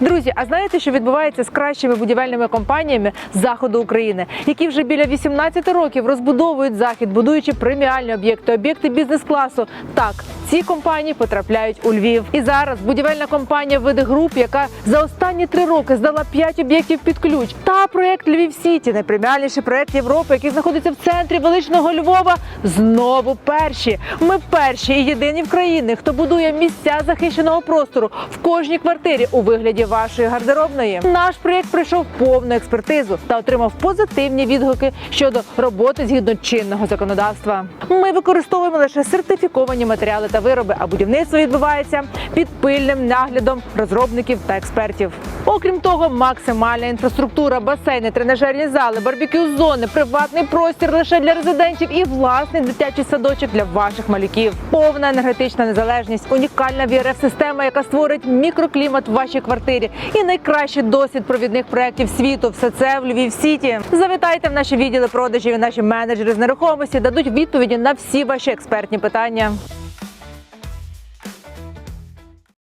Друзі, а знаєте, що відбувається з кращими будівельними компаніями заходу України, які вже біля 18 років розбудовують захід, будуючи преміальні об'єкти, об'єкти бізнес-класу. Так, ці компанії потрапляють у Львів. І зараз будівельна компанія види груп, яка за останні три роки здала 5 об'єктів під ключ. Та проект Львів Сіті, найпреміальніший проект Європи, який знаходиться в центрі величного Львова. Знову перші. Ми перші і єдині в країні, хто будує місця захищеного простору в кожній квартирі у вигляді вашої гардеробної. Наш проєкт пройшов повну експертизу та отримав позитивні відгуки щодо роботи згідно чинного законодавства. Ми використовуємо лише сертифіковані матеріали та вироби, а будівництво відбувається під пильним наглядом розробників та експертів. Окрім того, максимальна інфраструктура, басейни, тренажерні зали, барбекю зони, приватний простір лише для резидентів і власний дитячий садочок для ваших малюків. Повна енергетична незалежність, унікальна vrf система яка створить мікроклімат в вашій квартирі, і найкращий досвід провідних проєктів світу. Все це в Львів Сіті. Завітайте в наші відділи продажів і наші менеджери з нерухомості дадуть відповіді на всі ваші експертні питання.